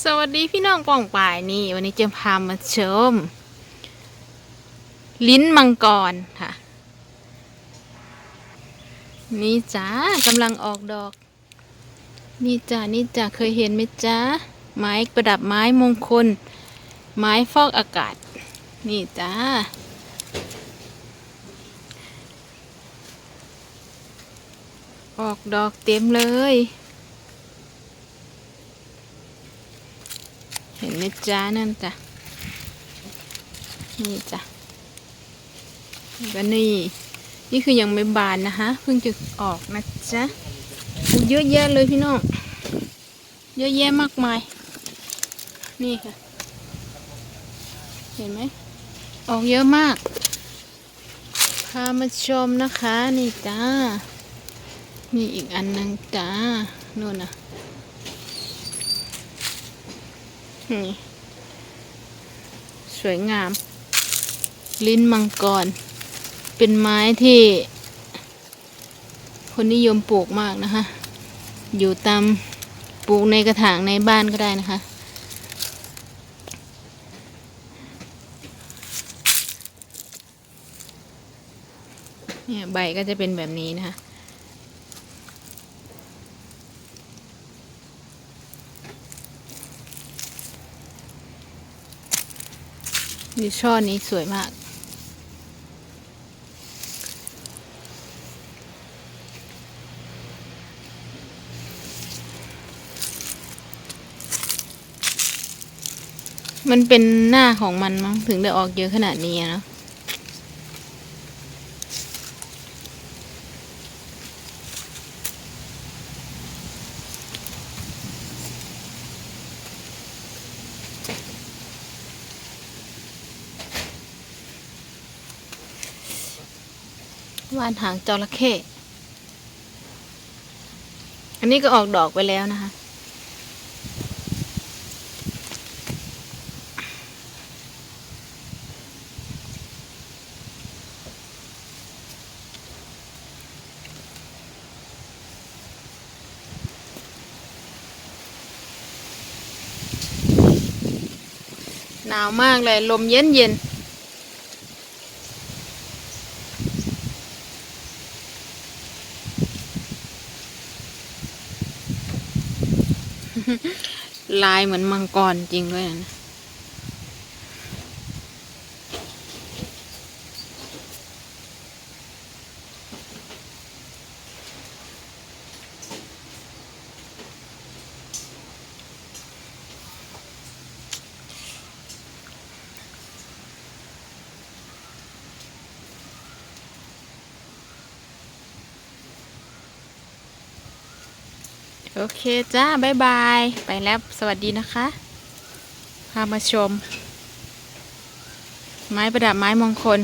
สวัสดีพี่น้องป่องป่ายนี่ วันนี้จะพามาชม ลิ้นมังกรค่ะ นี่จ้ากำลังออกดอก นี่จ้านี่จ้าเคยเห็นไหมจ้าไม้ประดับไม้มงคล ไม้ฟอกอากาศ นี่จ้าออกดอกเต็มเลย เห็ นไหมจ้านั่นจ้ะนี่จ้ะแล้วนี่ นี่คือยังไม่บานนะคะเพิ่งจะออกนะจ๊ะเยอะแยะเลยพี่น้องเยอะแยะมากมาย นี่ค่ะ เห็นไหมออกเยอะมากพามาชมนะคะ นี่จ้านี่อีกอันหนึงจ้านู่นน่ะ นี่ สวยงาม ลิ้นมังกร เป็นไม้ที่ คนนิยมปลูกมากนะคะ อยู่ตามปลูกในกระถางในบ้านก็ได้นะคะ เนี่ยใบก็จะเป็นแบบนี้นะคะ ดีช่อนี้สวยมาก มันเป็นหน้าของมันมั้งถึงได้ออกเยอะขนาดนี้เนะ ว่านหางจระเข้อันนี้ก็ออกดอกไปแล้วนะคะ หนาวมากเลย ลมเย็นเย็น ลายเหมือนมังกรจริงด้วยนะ โอเคจ้าบ๊ายบาย ไปแล้วสวัสดีนะคะ พามาชม ไม้ประดับไม้มงคล